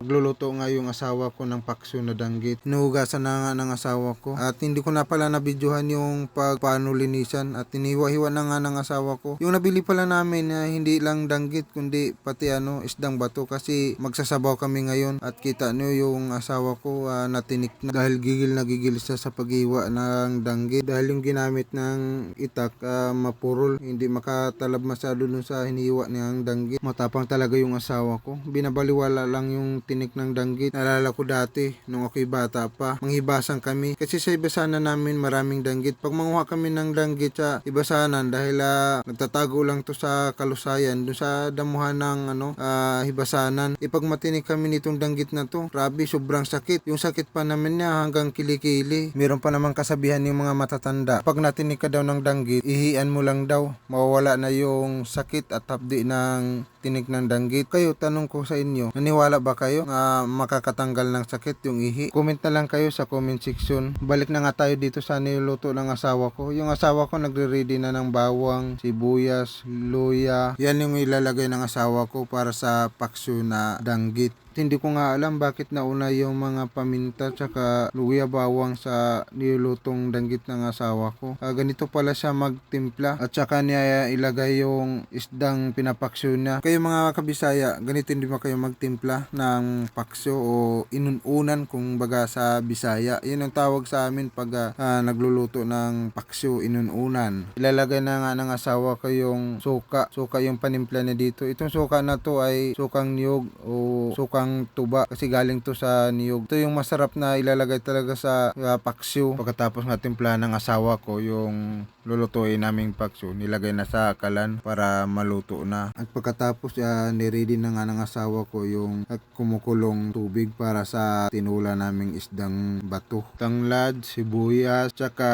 Nagluluto nga yung asawa ko ng pakso na danggit. Hinuhugasan na nga ng asawa ko. At hindi ko na pala nabidyohan yung pag paano linisan at iniwa-hiwa na nga ng asawa ko. Yung nabili pala namin na hindi lang danggit kundi pati ano isdang bato kasi magsasabaw kami ngayon at kita nyo yung asawa ko ah, natinik na dahil gigil na gigil siya sa paghiwa ng danggit dahil yung ginamit ng itak ah, mapurol hindi makatalab masyado dun sa hiniwa niyang danggit matapang talaga yung asawa ko binabaliwala lang yung tinik ng danggit. Nalala ko dati nung ako'y bata pa manghibasan kami. Kasi sa ibasanan namin maraming danggit. Pag manguha kami ng danggit sa ibasanan dahil ah, nagtatago lang to sa kalusayan dun sa damuhan ng ano ah, hibasanan. Ipag matinik kami nitong danggit na to grabe sobrang sakit. Yung sakit pa naman niya hanggang kilikili. Meron pa naman kasabihan yung mga matatanda pag natinik ka daw ng danggit ihian mo lang daw. Mawawala na yung sakit at hapdi ng tinik ng danggit. Kayo tanong ko sa inyo naniwala ba kayo na makakatanggal ng sakit yung ihi? Comment na lang kayo sa comment section. Balik na nga tayo dito sa niluluto ng asawa ko. Yung asawa ko nagre-ready na ng bawang sibuyas luya. Yan yung ilalagay ng asawa ko para sa pakso na danggit hindi ko nga alam bakit nauna yung mga paminta tsaka luya bawang sa nilulutong danggit ng asawa ko. Ah, ganito pala siya magtimpla at tsaka niya ilagay yung isdang pinapaksyo niya. Kayo mga kabisaya, ganito hindi ba kayo magtimpla ng paksyo o inununan kung baga sa Bisaya. Yun ang tawag sa amin pag ah, nagluluto ng paksyo, inununan. Ilalagay na nga ng asawa ko yung suka. Suka yung panimpla niya dito. Itong suka na to ay sukang niyog o sukang tuba kasi galing to sa niyog. Ito yung masarap na ilalagay talaga sa uh, paksyo. Pagkatapos nga timpla ng asawa ko yung lulutuin naming paksyo, nilagay na sa kalan para maluto na. At pagkatapos uh, niready na nga ng asawa ko yung at kumukulong tubig para sa tinula naming isdang bato. Tanglad, sibuyas, tsaka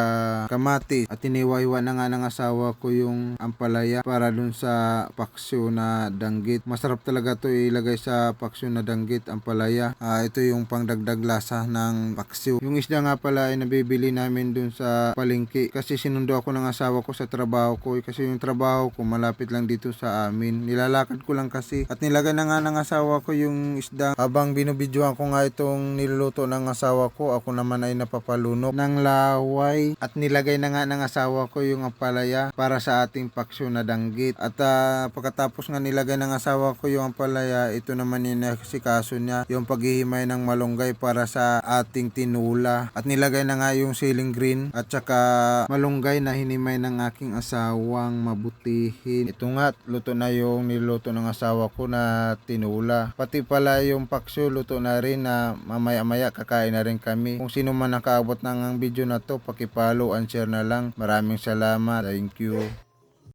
kamatis. At tiniwa-iwa na nga ng asawa ko yung ampalaya para dun sa paksyo na danggit. Masarap talaga to ilagay sa paksyo na danggit, ampalaya. Ah, ito yung pangdagdag lasa ng paksyo. Yung isda nga pala ay nabibili namin dun sa palengke kasi sinundo ako ng asawa ko sa trabaho ko eh, kasi yung trabaho ko malapit lang dito sa amin. Nilalakad ko lang kasi at nilagay na nga ng asawa ko yung isda habang binubidyoan ko nga itong niluluto ng asawa ko ako naman ay napapalunok ng laway at nilagay na nga ng asawa ko yung ampalaya para sa ating paksyo na danggit at ah, pagkatapos nga nilagay ng asawa ko yung ampalaya ito naman yung kaso niya yung paghihimay ng malunggay para sa ating tinula. At nilagay na nga yung ceiling green at saka malunggay na hinimay ng aking asawang mabutihin. Ito nga luto na yung niluto ng asawa ko na tinula. Pati pala yung paksyo luto na rin na mamaya maya kakain na rin kami. Kung sino man nakaabot ng video na to pakipalo and share na lang. Maraming salamat. Thank you